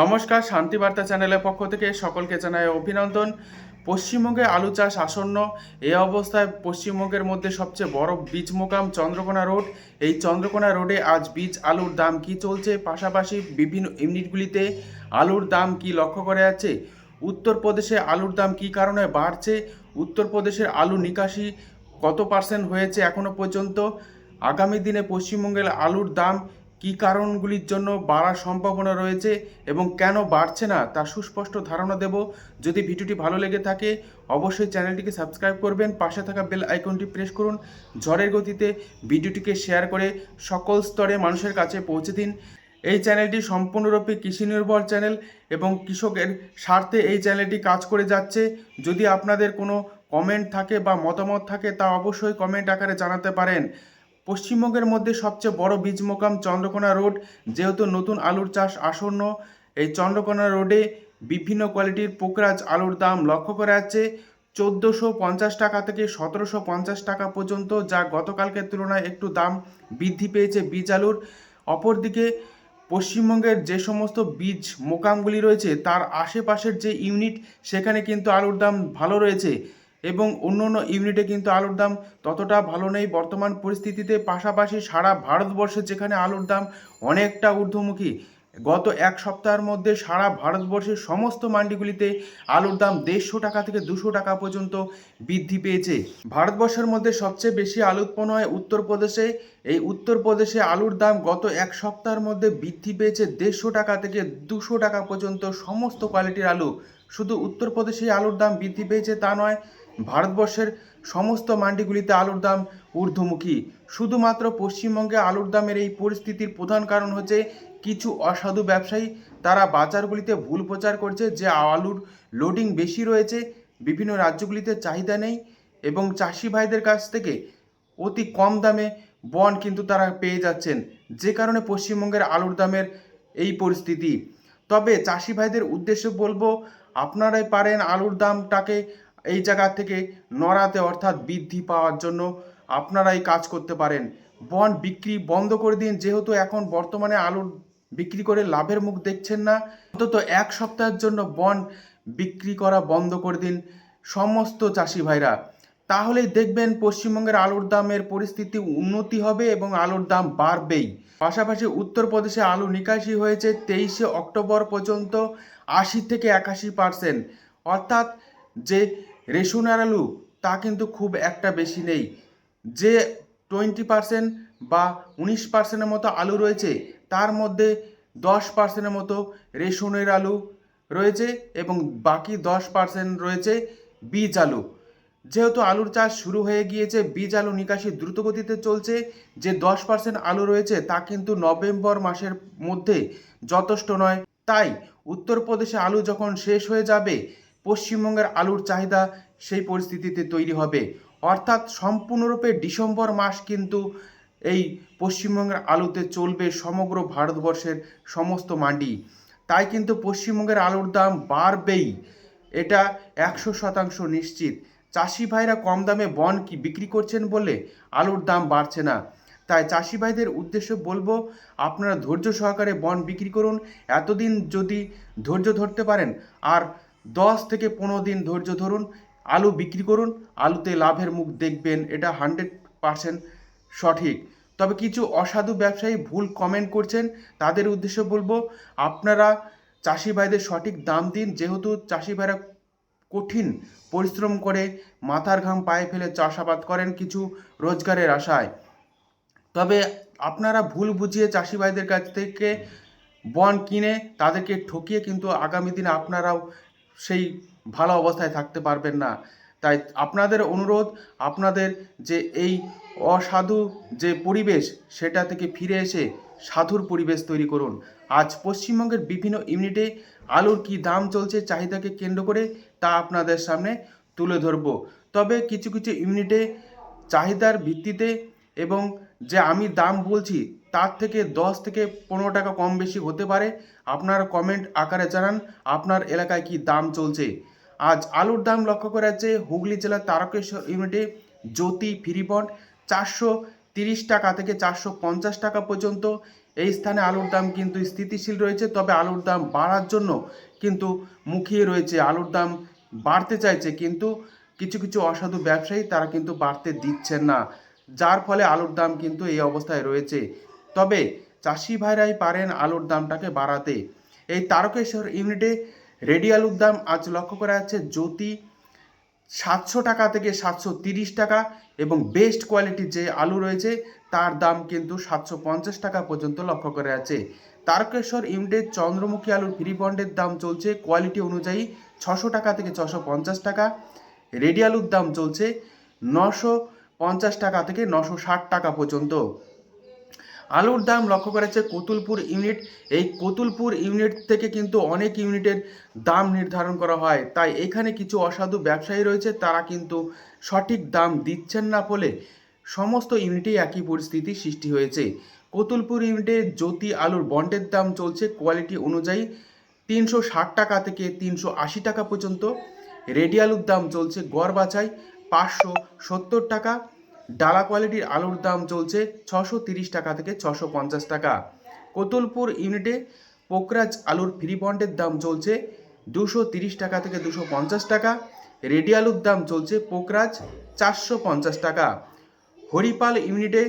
নমস্কার শান্তিবার্তা চ্যানেলের পক্ষ থেকে সকলকে জানাই অভিনন্দন। পশ্চিমবঙ্গে আলু চাষ আসন্ন। এই অবস্থায় পশ্চিমবঙ্গের মধ্যে সবচেয়ে বড় বীজ মোকাম চন্দ্রকোনা রোড। এই চন্দ্রকোনা রোডে আজ বীজ আলুর দাম কি চলছে? পাশাপাশি বিভিন্ন ইউনিটগুলিতে আলুর দাম কি লক্ষ্য করা যাচ্ছে? উত্তরপ্রদেশে আলুর দাম কি কারণে বাড়ছে? উত্তরপ্রদেশের আলু নিকাশি কত পার্সেন্ট হয়েছে এখনও পর্যন্ত? আগামী দিনে পশ্চিমবঙ্গের আলুর দাম কী কারণগুলির জন্য বাড়ার সম্ভাবনা রয়েছে এবং কেন বাড়ছে না তার সুস্পষ্ট ধারণা দেব। যদি ভিডিওটি ভালো লেগে থাকে, অবশ্যই চ্যানেলটিকে সাবস্ক্রাইব করবেন, পাশে থাকা বেল আইকনটি প্রেস করুন, ঝড়ের গতিতে ভিডিওটিকে শেয়ার করে সকল স্তরে মানুষের কাছে পৌঁছে দিন। এই চ্যানেলটি সম্পূর্ণরূপে কৃষি নির্ভর চ্যানেল এবং কৃষকের স্বার্থে এই চ্যানেলটি কাজ করে যাচ্ছে। যদি আপনাদের কোনো কমেন্ট থাকে বা মতামত থাকে, তা অবশ্যই কমেন্ট আকারে জানাতে পারেন। পশ্চিমবঙ্গের মধ্যে সবচেয়ে বড় বীজ মোকাম চন্দ্রকোনা রোড। যেহেতু নতুন আলুর চাষ আসন্ন, এই চন্দ্রকোনা রোডে বিভিন্ন কোয়ালিটির পোকরাজ আলুর দাম লক্ষ্য করা যাচ্ছে। চোদ্দোশো পঞ্চাশ টাকা থেকে সতেরোশো পঞ্চাশ টাকা পর্যন্ত, যা গতকালকের তুলনায় একটু দাম বৃদ্ধি পেয়েছে বীজ আলুর। অপরদিকে, পশ্চিমবঙ্গের যে সমস্ত বীজ মোকামগুলি রয়েছে, তার আশেপাশের যে ইউনিট, সেখানে কিন্তু আলুর দাম ভালো রয়েছে। এবং অন্য অন্য ইউনিটে কিন্তু আলুর দাম ততটা ভালো নেই। বর্তমান পরিস্থিতিতে পাশাপাশি সারা ভারতবর্ষে যেখানে আলুর দাম অনেকটা ঊর্ধ্বমুখী, গত এক সপ্তাহের মধ্যে সারা ভারতবর্ষের সমস্ত মান্ডিগুলিতে আলুর দাম দেড়শো টাকা থেকে দুশো টাকা পর্যন্ত বৃদ্ধি পেয়েছে। ভারতবর্ষের মধ্যে সবচেয়ে বেশি আলু উৎপন্ন হয় উত্তরপ্রদেশে। এই উত্তরপ্রদেশে আলুর দাম গত এক সপ্তাহের মধ্যে বৃদ্ধি পেয়েছে দেড়শো টাকা থেকে দুশো টাকা পর্যন্ত সমস্ত কোয়ালিটির আলু। শুধু উত্তরপ্রদেশে আলুর দাম বৃদ্ধি পেয়েছে তা নয় ভারতবর্ষের সমস্ত মান্ডিগুলিতে আলুর দাম ঊর্ধ্বমুখী। শুধুমাত্র পশ্চিমবঙ্গে আলুর দামের এই পরিস্থিতির প্রধান কারণ হচ্ছে কিছু অসাধু ব্যবসায়ী। তারা বাজারগুলিতে ভুল প্রচার করছে যে আলুর লোডিং বেশি রয়েছে, বিভিন্ন রাজ্যগুলিতে চাহিদা নেই এবং চাষি ভাইদের কাছ থেকে অতি কম দামে বন কিন্তু তারা পেয়ে যাচ্ছেন, যে কারণে পশ্চিমবঙ্গের আলুর দামের এই পরিস্থিতি। তবে চাষি ভাইদের উদ্দেশ্যে বলব, আপনারাই পারেন আলুর দামটাকে এই জায়গা থেকে নড়াতে অর্থাৎ বৃদ্ধি পাওয়ার জন্য আপনারাই কাজ করতে পারেন। বন বিক্রি বন্ধ করে দিন, যেহেতু এখন বর্তমানে আলুর বিক্রি করে লাভের মুখ দেখছেন না, অন্তত এক সপ্তাহের জন্য বন বিক্রি করা বন্ধ করে দিন সমস্ত চাষি ভাইরা। তাহলেই দেখবেন পশ্চিমবঙ্গের আলুর দামের পরিস্থিতি উন্নতি হবে এবং আলুর দাম বাড়বেই। পাশাপাশি উত্তরপ্রদেশে আলু নিকাশি হয়েছে তেইশে অক্টোবর পর্যন্ত আশি থেকে একাশি পার্সেন্ট। অর্থাৎ যে রেশনের আলু, তা কিন্তু খুব একটা বেশি নেই। যে টোয়েন্টি পার্সেন্ট বা উনিশ পার্সেন্টের মতো আলু রয়েছে, তার মধ্যে দশ পার্সেন্টের মতো রেশনের আলু রয়েছে এবং বাকি দশ পার্সেন্ট রয়েছে বীজ আলু। যেহেতু আলুর চাষ শুরু হয়ে গিয়েছে, বীজ আলু নিকাশি দ্রুতগতিতে চলছে, যে দশ পার্সেন্ট আলু রয়েছে, তা কিন্তু নভেম্বর মাসের মধ্যে যথেষ্ট নয়। তাই উত্তরপ্রদেশে আলু যখন শেষ হয়ে যাবে পশ্চিমবঙ্গের আলুর চাহিদা সেই পরিস্থিতিতে তৈরি হবে। অর্থাৎ সম্পূর্ণরূপে ডিসেম্বর মাস কিন্তু এই পশ্চিমবঙ্গের আলুতে চলবে সমগ্র ভারতবর্ষের সমস্ত মান্ডি। তাই কিন্তু পশ্চিমবঙ্গের আলুর দাম বাড়বেই, এটা একশো শতাংশ নিশ্চিত। চাষি ভাইরা কম দামে বন কি বিক্রি করছেন বলে আলুর দাম বাড়ছে না। তাই চাষি ভাইদের উদ্দেশ্যে বলব, আপনারা ধৈর্য সহকারে বন বিক্রি করুন। এতদিন যদি ধৈর্য ধরতে পারেন, আর দশ থেকে পনেরো দিন ধৈর্য ধরুন, আলু বিক্রি করুন, আলুতে লাভের মুখ দেখবেন, এটা হান্ড্রেড পারসেন্ট সঠিক। তবে কিছু অসাধু ব্যবসায়ী ভুল কমেন্ট করছেন, তাদের উদ্দেশ্য বলব, আপনারা চাষি ভাইদের সঠিক দাম দিন, যেহেতু চাষি ভাইরা কঠিন পরিশ্রম করে, মাথার ঘাম পায়ে ফেলে চাষাবাদ করেন কিছু রোজগারের আশায়। তবে আপনারা ভুল বুঝিয়ে চাষি ভাইদের কাছ থেকে বন কিনে তাদেরকে ঠকিয়ে কিন্তু আগামী দিনে আপনারাও সেই ভালো অবস্থায় থাকতে পারবেন না। তাই আপনাদের অনুরোধ, আপনাদের যে এই অসাধু যে পরিবেশ, সেটা থেকে ফিরে এসে সাধুর পরিবেশ তৈরি করুন। আজ পশ্চিমবঙ্গের বিভিন্ন ইউনিটে আলুর কি দাম চলছে, চাহিদাকে কেন্দ্র করে তা আপনাদের সামনে তুলে ধরব। তবে কিছু কিছু ইউনিটে চাহিদার ভিত্তিতে এবং যে আমি দাম বলছি তার থেকে দশ থেকে পনেরো টাকা কম বেশি হতে পারে। আপনার কমেন্ট আকারে জানান, আপনার এলাকায় কি দাম চলছে? আজ আলুর দাম লক্ষ্য করা যাচ্ছে, হুগলি জেলার তারকেশ্বর ইউনিটে জ্যোতি ফ্রিবন্ড চারশো তিরিশ টাকা থেকে চারশো পঞ্চাশ টাকা পর্যন্ত। এই স্থানে আলুর দাম কিন্তু স্থিতিশীল রয়েছে, তবে আলুর দাম বাড়ার জন্য কিন্তু মুখিয়ে রয়েছে। আলুর দাম বাড়তে চাইছে, কিন্তু কিছু কিছু অসাধু ব্যবসায়ী তারা কিন্তু বাড়তে দিচ্ছেন না, যার ফলে আলুর দাম কিন্তু এই অবস্থায় রয়েছে। তবে চাষি ভাইরাই পারেন আলুর দামটাকে বাড়াতে। এই তারকেশ্বর ইউনিটে রেডি আলুর দাম আজ লক্ষ্য করা যাচ্ছে, জ্যোতি সাতশো টাকা থেকে সাতশো তিরিশ টাকা এবং বেস্ট কোয়ালিটির যে আলু রয়েছে, তার দাম কিন্তু সাতশো পঞ্চাশ টাকা পর্যন্ত লক্ষ্য করা আছে তারকেশ্বর ইউনিটের চন্দ্রমুখী আলুর ফ্রি বন্ডের দাম চলছে, কোয়ালিটি অনুযায়ী ছশো টাকা থেকে ছশো পঞ্চাশ টাকা। রেডি আলুর দাম চলছে নশো পঞ্চাশ টাকা থেকে নশো ষাট টাকা পর্যন্ত। আলুর দাম লক্ষ্য করা যাচ্ছে কতুলপুর ইউনিট। এই কতুলপুর ইউনিট থেকে কিন্তু অনেক ইউনিটের দাম নির্ধারণ করা হয়। তাই এখানে কিছু অসাধু ব্যবসায়ী রয়েছে, তারা কিন্তু সঠিক দাম দিচ্ছেন না বলে সমস্ত ইউনিটেই একই পরিস্থিতি সৃষ্টি হয়েছে। কতুলপুর ইউনিটে জ্যোতি আলুর বন্ডের দাম চলছে কোয়ালিটি অনুযায়ী তিনশো ষাট টাকা থেকে তিনশো আশি টাকা পর্যন্ত। রেডি আলুর দাম চলছে গড় বাছাই পাঁচশো সত্তর টাকা। ডালা কোয়ালিটির আলুর দাম চলছে ছশো তিরিশ টাকা থেকে ছশো পঞ্চাশ টাকা। কোতুলপুর ইউনিটে পোকরাজ আলুর ফ্রি বন্ডের দাম চলছে দুশো তিরিশ টাকা থেকে দুশো পঞ্চাশ টাকা। রেডি আলুর দাম চলছে পোকরাজ চারশো পঞ্চাশ টাকা। হরিপাল ইউনিটে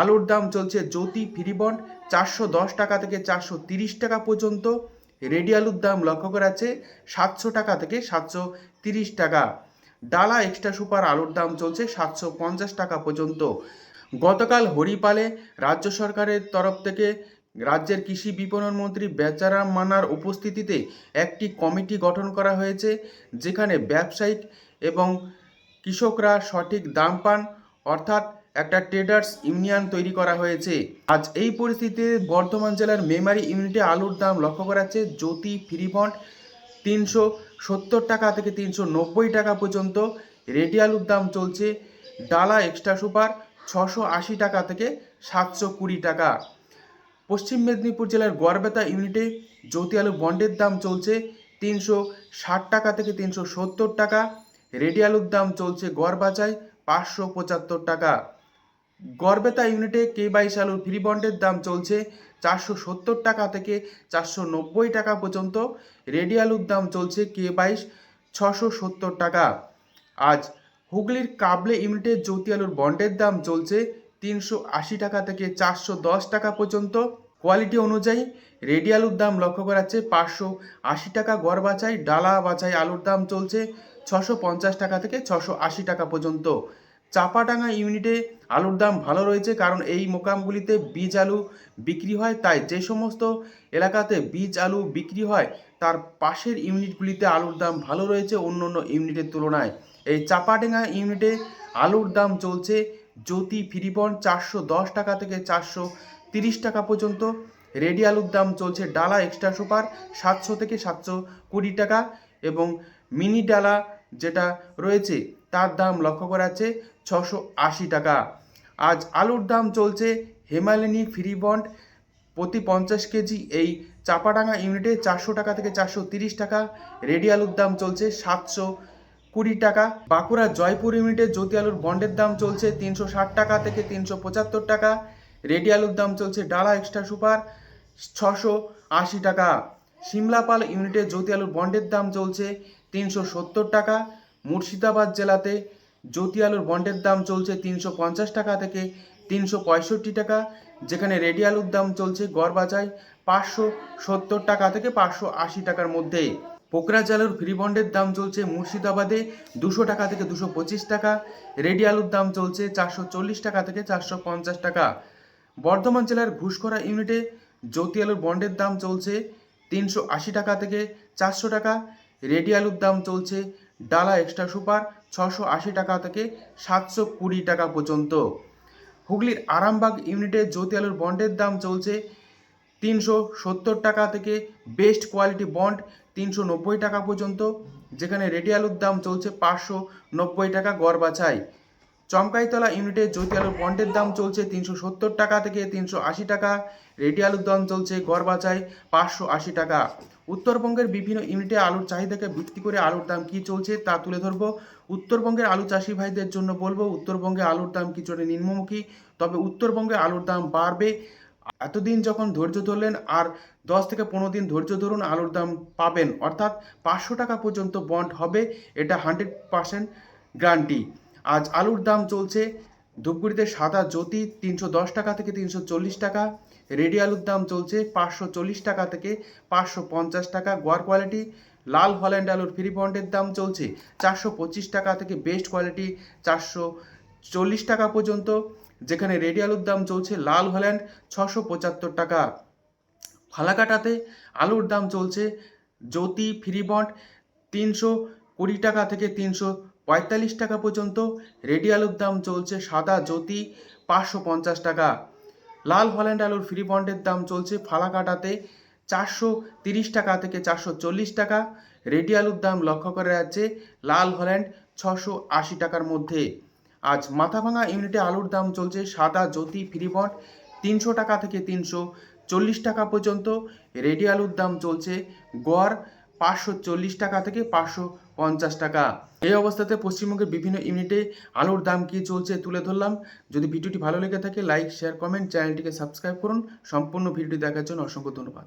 আলুর দাম চলছে জ্যোতি ফ্রি বন্ড চারশো দশ টাকা থেকে চারশো তিরিশ টাকা পর্যন্ত। রেডি আলুর দাম লক্ষ্য করা যাচ্ছে সাতশো টাকা থেকে সাতশো তিরিশ টাকা। ডালা এক্সট্রা সুপার আলুর দাম চলছে সাতশো পঞ্চাশ টাকা পর্যন্ত। গতকাল হরিপালে রাজ্য সরকারের তরফ থেকে রাজ্যের কৃষি বিপণন মন্ত্রী বেচারাম মানার উপস্থিতিতে একটি কমিটি গঠন করা হয়েছে, যেখানে ব্যবসায়িক এবং কৃষকরা সঠিক দাম পান, অর্থাৎ একটা ট্রেডার্স ইউনিয়ন তৈরি করা হয়েছে। আজ এই পরিস্থিতিতে বর্ধমান জেলার মেমারি ইউনিটে আলুর দাম লক্ষ্য করা যাচ্ছে, জ্যোতি ফ্রিবন্ড তিনশো সত্তর টাকা থেকে তিনশো নব্বই টাকা পর্যন্ত। রেডি আলুর দাম চলছে ডালা এক্সট্রা সুপার ছশো আশি টাকা থেকে সাতশো কুড়ি টাকা। পশ্চিম মেদিনীপুর জেলার গড়বেতা ইউনিটে জ্যোতি আলু বন্ডের দাম চলছে তিনশো ষাট টাকা থেকে তিনশো সত্তর টাকা। রেডি আলুর দাম চলছে গড় বাজায় পাঁচশো পঁচাত্তর টাকা। গড়বেতা ইউনিটে কে বাইশ আলুর ফ্রি বন্ডের দাম চলছে চারশো সত্তর টাকা থেকে চারশো নব্বই টাকা পর্যন্ত। রেডি আলুর দাম চলছে কে বাইশ ছশো সত্তর টাকা। আজ হুগলির কাবলে ইউনিটে জ্যোতি আলুর বন্ডের দাম চলছে তিনশো আশি টাকা থেকে চারশো দশ টাকা পর্যন্ত। কোয়ালিটি অনুযায়ী রেডি আলুর দাম লক্ষ্য করা যাচ্ছে পাঁচশো আশি টাকা গড় বাছাই, ডালা বাছাই আলুর দাম চলছে ছশো পঞ্চাশ টাকা থেকে ছশো আশি টাকা পর্যন্ত। চাপাডাঙ্গা ইউনিটে আলুর দাম ভালো রয়েছে কারণ এই মোকামগুলিতে বীজ আলু বিক্রি হয়। তাই যে সমস্ত এলাকাতে বীজ আলু বিক্রি হয়, তার পাশের ইউনিটগুলিতে আলুর দাম ভালো রয়েছে অন্য অন্য ইউনিটের তুলনায়। এই চাপাডাঙ্গা ইউনিটে আলুর দাম চলছে জ্যোতি ফ্রিবন চারশো দশ টাকা থেকে চারশো তিরিশ টাকা পর্যন্ত। রেডি আলুর দাম চলছে ডালা এক্সট্রা সুপার সাতশো থেকে সাতশো কুড়ি টাকা এবং মিনি ডালা যেটা রয়েছে, তার দাম লক্ষ্য করা যাচ্ছে ছশো আশি টাকা। আজ আলুর দাম চলছে হেমালিনী ফ্রি বন্ড। প্রতি পঞ্চাশ কেজি এই চাপাডাঙ্গা ইউনিটে চারশো টাকা থেকে চারশো তিরিশ টাকা। রেডি আলুর দাম চলছে সাতশো কুড়ি টাকা। বাঁকুড়া জয়পুর ইউনিটে জ্যোতি আলুর বন্ডের দাম চলছে তিনশো ষাট টাকা থেকে তিনশো পঁচাত্তর টাকা। রেডি আলুর দাম চলছে ডালা এক্সট্রা সুপার ছশো আশি টাকা। সিমলাপাল ইউনিটে জ্যোতি আলুর বন্ডের দাম চলছে তিনশো সত্তর টাকা। মুর্শিদাবাদ জেলাতে জ্যোতি আলুর বন্ডের দাম চলছে তিনশো পঞ্চাশ টাকা থেকে তিনশো পঁয়ষট্টি টাকা, যেখানে রেডি আলুর দাম চলছে গড় বাজায় পাঁচশো সত্তর টাকা থেকে পাঁচশো আশি টাকার মধ্যে। পোকরাজ আলুর ফ্রি বন্ডের দাম চলছে মুর্শিদাবাদে দুশো টাকা থেকে দুশো পঁচিশ টাকা, রেডি আলুর দাম চলছে চারশো চল্লিশ টাকা থেকে চারশো পঞ্চাশ টাকা। বর্ধমান জেলার ঘুষখরা ইউনিটে জ্যোতি আলুর বন্ডের দাম চলছে তিনশো আশি টাকা থেকে চারশো টাকা, রেডি আলুর দাম চলছে ডালা এক্সট্রা সুপার ছশো আশি টাকা থেকে সাতশো কুড়ি টাকা পর্যন্ত। হুগলির আরামবাগ ইউনিটে জ্যোতি আলুর বন্ডের দাম চলছে তিনশো সত্তর টাকা থেকে বেস্ট কোয়ালিটি বন্ড তিনশো নব্বই টাকা পর্যন্ত, যেখানে রেডি আলুর দাম চলছে পাঁচশো নব্বই টাকা গড় বাছাই। চমকাইতলা ইউনিটে জ্যোতি আলুর বন্ডের দাম চলছে তিনশো সত্তর টাকা থেকে তিনশো আশি টাকা। রেডি আলুর দাম চলছে গড় বাছাই পাঁচশো আশি টাকা। উত্তরবঙ্গের বিভিন্ন ইউনিটে আলুর চাহিদাকে ভিত্তি করে আলুর দাম কী চলছে তা তুলে ধরবো। উত্তরবঙ্গের আলু চাষি ভাইদের জন্য বলব, উত্তরবঙ্গে আলুর দাম কিছুটা নিম্নমুখী, তবে উত্তরবঙ্গে আলুর দাম বাড়বে। এতদিন যখন ধৈর্য ধরলেন, আর দশ থেকে পনেরো দিন ধৈর্য ধরুন আলুর দাম পাবেন, অর্থাৎ পাঁচশো টাকা পর্যন্ত বন্ড হবে, এটা হান্ড্রেড পার্সেন্ট গ্যারান্টি। আজ আলুর দাম চলছে ধূপগুড়িতে সাদা জ্যোতি তিনশো দশ টাকা থেকে তিনশো চল্লিশ টাকা, রেডি আলুর দাম চলছে পাঁচশো চল্লিশ টাকা থেকে পাঁচশো পঞ্চাশ টাকা, গোয়ার কোয়ালিটি, লাল হল্যান্ড আলুর ফ্রি বন্ডের দাম চলছে চারশো পঁচিশ টাকা থেকে বেস্ট কোয়ালিটি চারশো চল্লিশ টাকা পর্যন্ত, যেখানে রেডি আলুর দাম চলছে লাল হল্যান্ড ছশো পঁচাত্তর টাকা। ফালাকাটাতে আলুর দাম চলছে জ্যোতি ফ্রি বন্ড তিনশো কুড়ি টাকা থেকে তিনশো পঁয়তাল্লিশ টাকা পর্যন্ত। রেডি আলুর দাম চলছে সাদা জ্যোতি পাঁচশো পঞ্চাশ টাকা। লাল হল্যান্ড আলুর ফ্রি বন্ডের দাম চলছে ফালাকাটাতে চারশো তিরিশ টাকা থেকে চারশো চল্লিশ টাকা। রেডি আলুর দাম লক্ষ্য করা যাচ্ছে লাল হল্যান্ড ছশো আশি টাকার মধ্যে। আজ মাথাভাঙা ইউনিটে আলুর দাম চলছে সাদা জ্যোতি ফ্রি বন্ড তিনশো টাকা থেকে তিনশো চল্লিশ টাকা পর্যন্ত। রেডি আলুর দাম চলছে গড় পাঁচশো চল্লিশ টাকা থেকে পাঁচশো পঞ্চাশ টাকা। এই অবস্থাতে পশ্চিমবঙ্গের বিভিন্ন ইউনিটে আলুর দাম কী চলছে তুলে ধরলাম। যদি ভিডিওটি ভালো লেগে থাকে, লাইক, শেয়ার, কমেন্ট, চ্যানেলটিকে সাবস্ক্রাইব করুন। সম্পূর্ণ ভিডিওটি দেখার জন্য অসংখ্য ধন্যবাদ।